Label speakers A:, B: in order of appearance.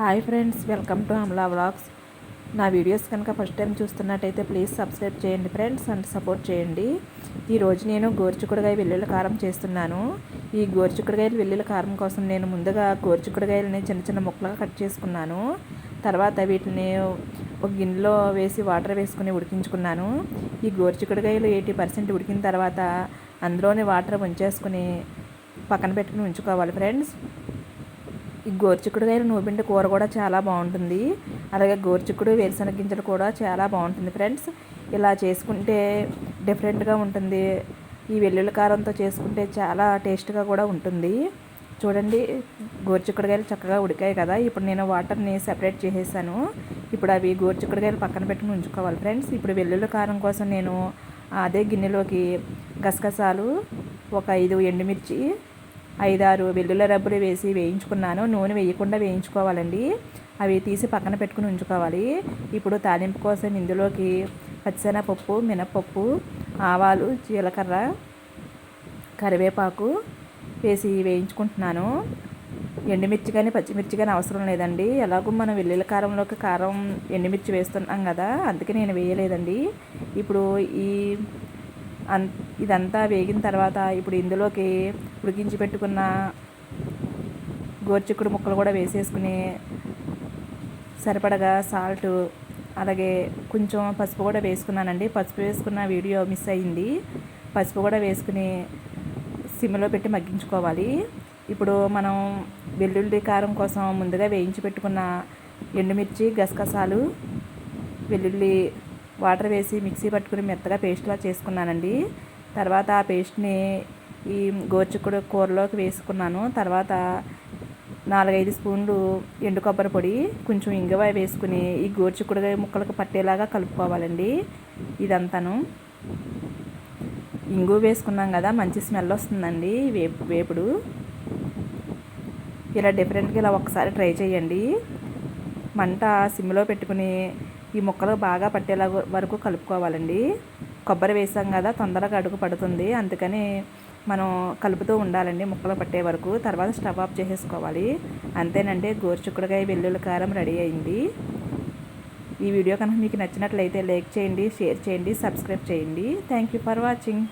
A: Hi friends welcome to Amala vlogs. నా videos కనుక first time చూస్తున్నట్టయితే ప్లీజ్ సబ్స్క్రైబ్ చేయండి ఫ్రెండ్స్ అండ్ సపోర్ట్ చేయండి. ఈరోజు నేను గోరుచుకుడుగాయ వెల్లుల్లి కారం చేస్తున్నాను. ఈ గోరుచుకుడుగాయలు వెల్లుల్లి కారం కోసం నేను ముందుగా గోరుచుకుడుగాయలని చిన్న చిన్న ముక్కలుగా కట్ చేసుకున్నాను. తర్వాత వీటిని ఒక గిన్నెలో వేసి వాటర్ వేసుకుని ఉడికించుకున్నాను. ఈ గోరుచుకుడుగాయలు ఎయిటీ పర్సెంట్ ఉడికిన తర్వాత అందులోనే వాటర్ ఉంచేసుకుని పక్కన పెట్టుకుని ఉంచుకోవాలి ఫ్రెండ్స్. ఈ గోరుచిక్కుడుకాయలు నూపిండి కూర కూడా చాలా బాగుంటుంది. అలాగే గోరుచిక్కుడు వేరుశనగ గింజలు కూడా చాలా బాగుంటుంది ఫ్రెండ్స్. ఇలా చేసుకుంటే డిఫరెంట్గా ఉంటుంది. ఈ వెల్లుల్లి కారంతో చేసుకుంటే చాలా టేస్ట్గా కూడా ఉంటుంది. చూడండి గోరుచిక్కుడుకాయలు చక్కగా ఉడికాయి కదా. ఇప్పుడు నేను వాటర్ని సెపరేట్ చేసేసాను. ఇప్పుడు అవి గోరుచిక్కుడుకాయలు పక్కన పెట్టుకుని ఉంచుకోవాలి ఫ్రెండ్స్. ఇప్పుడు వెల్లుల్లి కారం కోసం నేను అదే గిన్నెలోకి గసగసాలు ఒక ఐదు ఎండుమిర్చి ఐదారు వెల్లుల్లి రబ్బులు వేసి వేయించుకున్నాను. నూనె వేయకుండా వేయించుకోవాలండి. అవి తీసి పక్కన పెట్టుకుని ఉంచుకోవాలి. ఇప్పుడు తాలింపు కోసం ఇందులోకి పచ్చిశనగపప్పు మినపప్పు ఆవాలు జీలకర్ర కరివేపాకు వేసి వేయించుకుంటున్నాను. ఎండుమిర్చి కానీ పచ్చిమిర్చి కానీ అవసరం లేదండి. ఎలాగో మనం వెల్లుల్లి కారంలోకి కారం ఎండుమిర్చి వేస్తున్నాం కదా అందుకే నేను వేయలేదండి. ఇప్పుడు ఈ అన్ ఇదంతా వేగిన తర్వాత ఇప్పుడు ఇందులోకి ఉడికించి పెట్టుకున్న గోరుచిక్కుడు ముక్కలు కూడా వేసేసుకుని సరిపడగా సాల్ట్ అలాగే కొంచెం పసుపు కూడా వేసుకున్నానండి. పసుపు వేసుకున్న వీడియో మిస్ అయింది. పసుపు కూడా వేసుకుని సిమ్లో పెట్టి మగ్గించుకోవాలి. ఇప్పుడు మనం వెల్లుల్లి కారం కోసం ముందుగా వేయించి పెట్టుకున్న ఎండుమిర్చి గసగసాలు వెల్లుల్లి వాటర్ వేసి మిక్సీ పట్టుకుని మెత్తగా పేస్ట్లా చేసుకున్నానండి. తర్వాత ఆ పేస్ట్ని ఈ గోరుచిక్కుడు కూరలోకి వేసుకున్నాను. తర్వాత నాలుగైదు స్పూన్లు ఎండు కొబ్బరి పొడి కొంచెం ఇంగవ వేసుకుని ఈ గోరుచిక్కుడుగా ముక్కలకు పట్టేలాగా కలుపుకోవాలండి ఇదంతాను. ఇంగు వేసుకున్నాం కదా మంచి స్మెల్ వస్తుందండి వేపు వేపుడు. ఇలా డిఫరెంట్గా ఇలా ఒకసారి ట్రై చేయండి. మంట సిమ్లో పెట్టుకుని ఈ ముక్కలు బాగా పట్టేలా వరకు కలుపుకోవాలండి. కొబ్బరి వేసాం కదా తొందరగా అడుగు పడుతుంది. అందుకని మనం కలుపుతూ ఉండాలండి ముక్కలు పట్టే వరకు. తర్వాత స్టవ్ ఆఫ్ చేసేసుకోవాలి. అంతేనండి గోరుచుక్కుడుకాయ వెల్లుల్లి కారం రెడీ అయింది. ఈ వీడియో కనుక మీకు నచ్చినట్లయితే లైక్ చేయండి షేర్ చేయండి సబ్స్క్రైబ్ చేయండి. Thank you for watching.